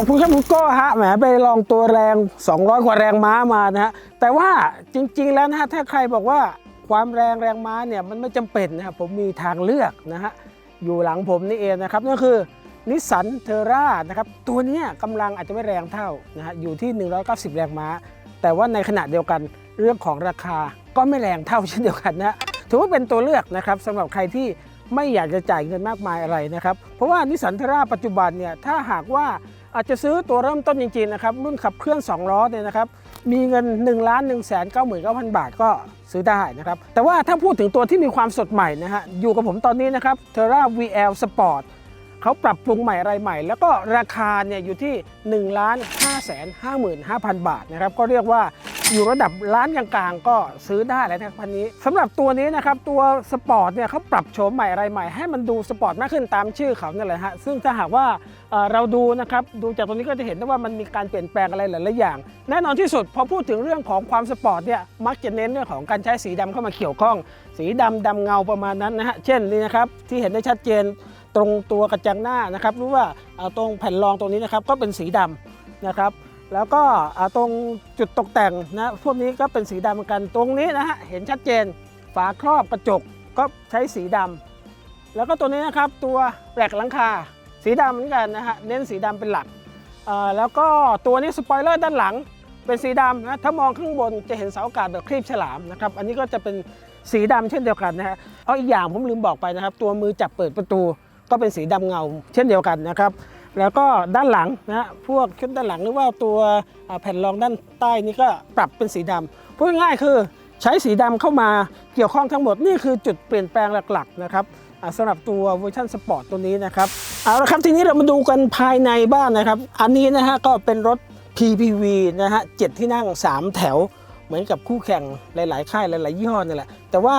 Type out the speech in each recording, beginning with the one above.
อบคุณครับคุณโก้ฮะแหมไปลองตัวแรง 200 กว่าแรงม้ามานะฮะแต่ว่าจริง ๆ แล้วนะฮะถ้าใครบอกว่าความแรงแรงม้าเนี่ยมันไม่จำเป็นนะครับผมมีทางเลือกนะฮะอยู่หลังผมนี่เองนะครับนั่นคือนิสสันเทอร่านะครับตัวเนี้ยกำลังอาจจะไม่แรงเท่านะฮะอยู่ที่ 190 แรงม้า แต่ว่าในขณะเดียวกันเรื่องของราคาก็ไม่แรงเท่าเช่นเดียวกันนะฮะถือว่าเป็นตัวเลือกนะครับสำหรับใครที่ไม่อยากจะจ่ายเงินมากมายอะไรนะครับ เพราะว่านิสสันเทอร่าปัจจุบันเนี่ยถ้าหากว่า อาจจะซื้อตัวเริ่มต้นจริงๆนะครับรุ่นขับเคลื่อน 2 ล้อเนี่ยนะครับมีเงิน1ล้าน1 9 9 0 0 0 บาทก็ซื้อได้นะครับ แต่ว่าถ้าพูดถึงตัวที่มีความสดใหม่นะฮะอยู่กับผมตอนนี้นะครับ Terra VL Sport เขาปรับปรุงใหม่อะไรใหม่ แล้วก็ราคาเนี่ยอยู่ที่1ล้าน5แสน55,000 บาทนะครับ ก็เรียกว่า อยู่ระดับล้านกลางๆ ก็ซื้อได้แล้วนะครับคันนี้สำหรับตัวนี้นะครับตัวสปอร์ตเนี่ยเขาปรับโฉมใหม่อะไรใหม่ให้มันดูสปอร์ตมากขึ้นตามชื่อเขานั่นแหละฮะซึ่งถ้าหากว่าเเราดูนะครับดูจากตรงนี้ก็จะเห็นได้ว่ามันมีการเปลี่ยนแปลงอะไรหลายๆอย่าง แน่นอนที่สุดพอพูดถึงเรื่องของความสปอร์ตเนี่ยมักจะเน้นเรื่องของการใช้สีดำเข้ามาเกี่ยวข้อง สีดำดำเงาประมาณนั้นนะฮะเช่นนี่นะครับที่เห็นได้ชัดเจนตรงตัวกระจังหน้านะครับหรือว่าตรงแผ่นรองตรงนี้นะครับก็เป็นสีดำนะครับ แล้วก็ตรงจุดตกแต่งนะพวกนี้ก็เป็นสีดำเหมือนกันตรงนี้นะฮะเห็นชัดเจน ฝาครอบกระจกก็ใช้สีดำแล้วก็ตัวนี้นะครับตัวแปลกหลังคาสีดำเหมือนกันนะฮะเน้นสีดำเป็นหลักแล้วก็ตัวนี้สปอยเลอร์ด้านหลังเป็นสีดำนะถ้ามองข้างบนจะเห็นเสาอากาศแบบครีบฉลามนะครับอันนี้ก็จะเป็นสีดำเช่นเดียวกันนะฮะเอาอีกอย่างผมลืมบอกไปนะครับ ตัวมือจับเปิดประตูก็เป็นสีดำเงา เช่นเดียวกันนะครับ แล้วก็ด้านหลังนะฮะพวกชุดด้านหลังหรือว่าตัวแผ่นรองด้านใต้นี่ก็ปรับเป็นสีดำพูดง่ายคือใช้สีดำเข้ามาเกี่ยวข้องทั้งหมดนี่คือจุดเปลี่ยนแปลงหลักๆนะครับสำหรับตัวเวอร์ชันสปอร์ตตัวนี้นะครับเอาละครับทีนี้เรามาดูกันภายในบ้านนะครับ อันนี้นะฮะก็เป็นรถ PPV นะฮะเจ็ดที่นั่ง 3 แถวเหมือนกับคู่แข่งหลายๆ ค่ายหลาย ๆ ยี่ห้อนี่แหละแต่ว่า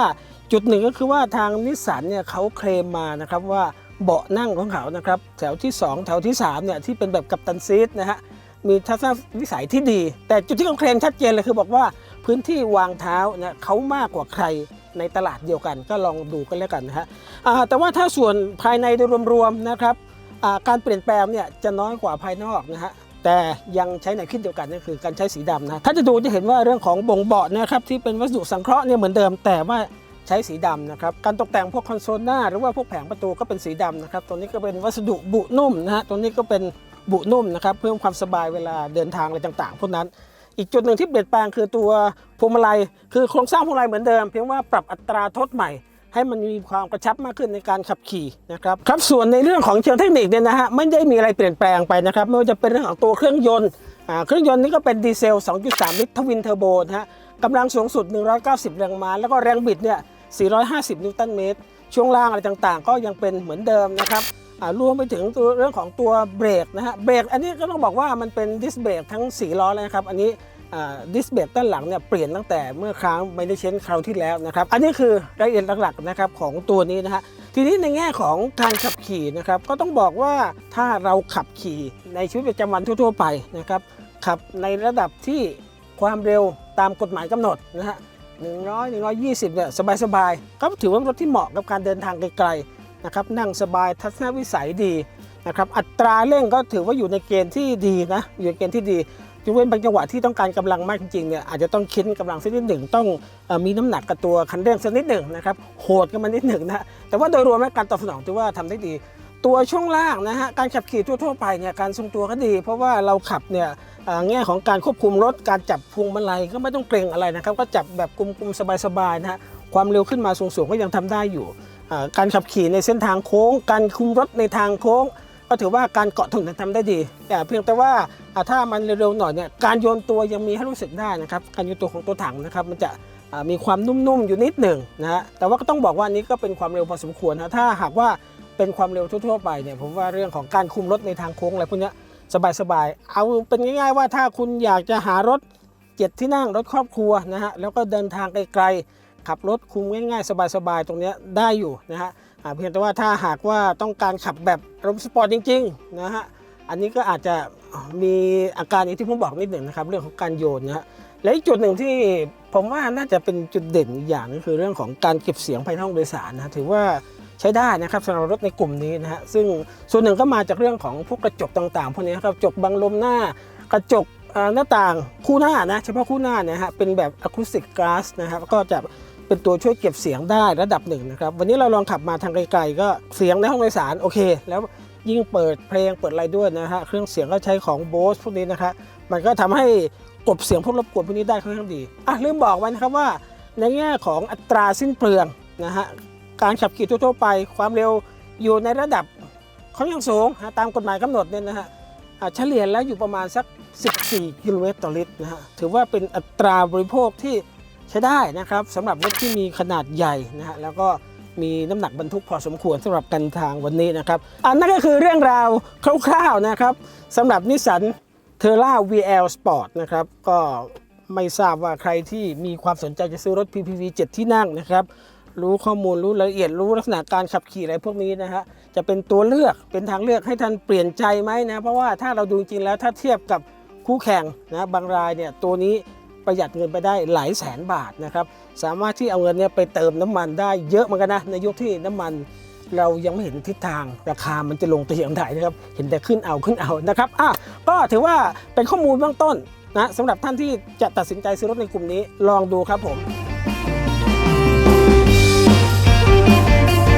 จุดหนึ่งก็คือว่าทางนิสสันเนี่ยเขาเคลมมานะครับว่า เบาะนั่งของเขานะครับ แถวที่ 2 แถวที่3เนี่ยที่เป็นแบบกัปตันซีทนะฮะมีทัศนวิสัยที่ดี แต่จุดที่เขาเคลมชัดเจนเลยคือบอกว่าพื้นที่วางเท้าเนี่ยเขามากกว่าใครในตลาดเดียวกัน ก็ลองดูกันแล้วกันนะฮะแต่ว่าถ้าส่วนภายในโดยรวมๆนะครับการเปลี่ยนแปลงเนี่ยจะน้อยกว่าภายนอกนะฮะแต่ยังใช้แนวคิดเดียวกันนั่นคือการใช้สีดำนะถ้าจะดูจะเห็นว่าเรื่องของบ่งเบาะนะครับที่เป็นวัสดุสังเคราะห์เนี่ยเหมือนเดิม แต่ว่า ใช้สีดำนะครับ การตกแต่งพวกคอนโซลหน้าหรือว่าพวกแผงประตูก็เป็นสีดำนะครับ ตัวนี้ก็เป็นวัสดุบุนุ่มนะฮะ ตัวนี้ก็เป็นบุนุ่มนะครับ เพิ่มความสบายเวลาเดินทางอะไรต่างๆ พวกนั้น อีกจุดหนึ่งที่เปลี่ยนแปลงคือตัวพวงมาลัย คือโครงสร้างพวงมาลัยเหมือนเดิม เพียงว่าปรับอัตราทดใหม่ ให้มันมีความกระชับมากขึ้นในการขับขี่นะครับครับส่วนในเรื่องของเชิงเทคนิคเนี่ยนะฮะไม่ได้มีอะไรเปลี่ยนแปลงไปนะครับไม่ว่าจะเป็นเรื่องของตัวเครื่องยนต์อ่าเครื่องยนต์นี่ก็เป็นดีเซล 2.3 ลิตรทวินเทอร์โบนะฮะกำลังสูงสุด 190 แรงม้าแล้วก็แรงบิดเนี่ย 450 นิวตันเมตร ช่วงล่างอะไรต่างๆ ก็ยังเป็นเหมือนเดิมนะครับอ่ารวมไปถึงตัวเรื่องของตัวเบรกนะฮะเบรกอันนี้ก็ต้องบอกว่ามันเป็นดิสเบรกทั้ง 4 ล้อเลยนะครับ อันนี้ ดิสเบรกด้านหลังเนี่ยเปลี่ยนตั้งแต่เมื่อครั้งไม่ได้เช้นคราวที่แล้วนะครับ อันนี้คือรายละเอียดหลักๆนะครับของตัวนี้นะฮะทีนี้ในแง่ของการขับขี่นะครับก็ต้องบอกว่าถ้าเราขับขี่ในชีวิตประจำวันทั่ว ๆ ไปนะครับขับในระดับที่ความเร็วตามกฎหมายกำหนดนะฮะ100 120เนี่ยสบายๆก็ถือว่ารถที่เหมาะกับการเดินทางไกลๆนะครับนั่งสบายทัศนวิสัยดีนะครับอัตราเร่งก็ถือว่าอยู่ในเกณฑ์ที่ดีนะอยู่ในเกณฑ์ที่ดี ยกเว้นบางจังหวะที่ต้องการกำลังมากจริงๆเนี่ยอาจจะต้องคิดกำลังสักนิดหนึ่งต้องอมีน้ำหนักกับตัวคันเร่งสักนิดหนึ่งนะครับโหดกันมานิดหนึ่งนะฮะแต่ว่าโดยรวมแล้วการตอบสนองถือว่าทำได้ดี ตัวช่วงล่างนะฮะการขับขี่ทั่วๆไปเนี่ยการทรงตัวก็ดี เพราะว่าเราขับเนี่ยแง่ของการควบคุมรถการจับพวงมาลัยก็ไม่ต้องเกรงอะไรนะครับก็จับแบบกุมๆสบายๆนะฮะความเร็วขึ้นมาสูงๆก็ยังทำได้อยู่ การขับขี่ในเส้นทางโค้ง การคุมรถในทางโค้ง ก็ถือว่าการเกาะถนนทำได้ดี แต่เพียงแต่ว่าถ้ามันเร็วๆหน่อยเนี่ยการโยนตัวยังมีให้รู้สึกได้นะครับการโยนตัวของตัวถังนะครับมันจะมีความนุ่มๆอยู่นิดหนึ่งนะฮะแต่ว่าก็ต้องบอกว่านี้ก็เป็นความเร็วพอสมควรนะถ้าหากว่าเป็นความเร็วทั่วๆไปเนี่ยผมว่าเรื่องของการคุมรถในทางโค้งอะไรพวกนี้สบายๆเอาเป็นง่ายๆว่าถ้าคุณอยากจะหารถเจ็ดที่นั่งรถครอบครัวนะฮะแล้วก็เดินทางไกลๆขับรถคุมง่ายๆ สบายๆ ตรงนี้ได้อยู่นะฮะ เพียงแต่ว่าถ้าหากว่าต้องการขับแบบรมสปอร์ตจริงๆนะฮะอันนี้ก็อาจจะมีอาการอย่างที่ผมบอกนิดหนึ่งนะครับเรื่องของการโยนนะฮะและอีกจุดหนึ่งที่ผมว่าน่าจะเป็นจุดเด่นอีกอย่างนึงคือเรื่องของการเก็บเสียงภายในห้องโดยสารนะถือว่าใช้ได้นะครับสำหรับรถในกลุ่มนี้นะฮะซึ่งส่วนหนึ่งก็มาจากเรื่องของพวกกระจกต่างๆพวกนี้ครับกระจกบังลมหน้ากระจกหน้าต่างคู่หน้านะเฉพาะคู่หน้านี่ยฮะเป็นแบบอะคูสติกก a าสนะครับก็จะ เป็นตัวช่วยเก็บเสียงได้ระดับหนึ่งนะครับวันนี้เราลองขับมาทางไกลๆก็เสียงในห้องโดยสารโอเค แล้วยิ่งเปิดเพลงเปิดอะไรด้วยนะฮะเครื่องเสียงก็ใช้ของ Bose พวกนี้นะครับมันก็ทำให้กบเสียงพวกรบกวนพวกนี้ได้ค่อนข้างดีอะลืมบอกไว้นะครับว่า ในแง่ของอัตราสิ้นเปลืองนะฮะการขับขี่ทั่วๆไป ความเร็วอยู่ในระดับค่อนข้างสูงตามกฎหมายกำหนดเนี่ยนะฮะเฉลี่ยแล้วอยู่ประมาณสัก 14 กิโลเมตรต่อลิตรนะฮะถือว่าเป็นอัตราบริโภคที่ ใช้ได้นะครับสำหรับรถที่มีขนาดใหญ่นะฮะแล้วก็มีน้ำหนักบรรทุกพอสมควรสำหรับการทางวันนี้นะครับอันนั้นก็คือเรื่องราวคร่าวๆนะครับสำหรับนิสสันเทอร่า VL Sport นะครับก็ไม่ทราบว่าใครที่มีความสนใจจะซื้อรถ PPV 7 ที่นั่งนะครับรู้ข้อมูลรู้รายละเอียดรู้ลักษณะการขับขี่อะไรพวกนี้นะฮะจะเป็นตัวเลือกเป็นทางเลือกให้ท่านเปลี่ยนใจไหมนะเพราะว่าถ้าเราดูจริงแล้วถ้าเทียบกับคู่แข่งนะบางรายเนี่ยตัวนี้ ประหยัดเงินไปได้หลายแสนบาทนะครับ สามารถที่เอาเงินเนี่ยไปเติมน้ำมันได้เยอะเหมือนกันนะในยุคที่น้ำมันเรายังไม่เห็นทิศทางราคามันจะลงตัวอย่างไรนะครับ เห็นแต่ขึ้นเอาขึ้นเอานะครับอะก็ถือว่าเป็นข้อมูลเบื้องต้นนะสำหรับท่านที่จะตัดสินใจซื้อรถในกลุ่มนี้ลองดูครับผม